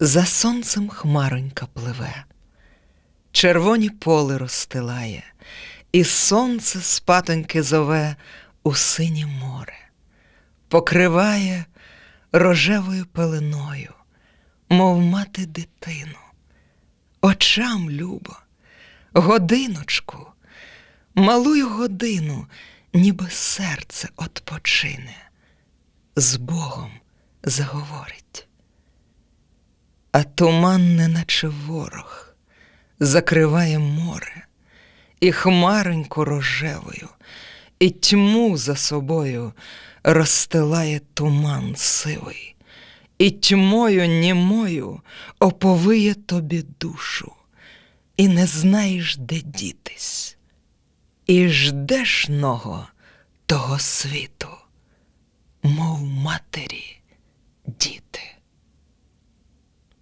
За сонцем хмаронька пливе, червоні поли розстилає, і сонце спатоньки зове у синє море, покриває рожевою пеленою, мов мати дитину, очам любо, годиночку, малую годину, ніби серце отпочине, з Богом заговорить. А туман, неначе ворог, закриває море, і хмароньку рожевою, і тьму за собою розстилає туман сивий, і тьмою німою оповиє тобі душу, і не знаєш, де дітись, і ждеш ного того світу, мов дід.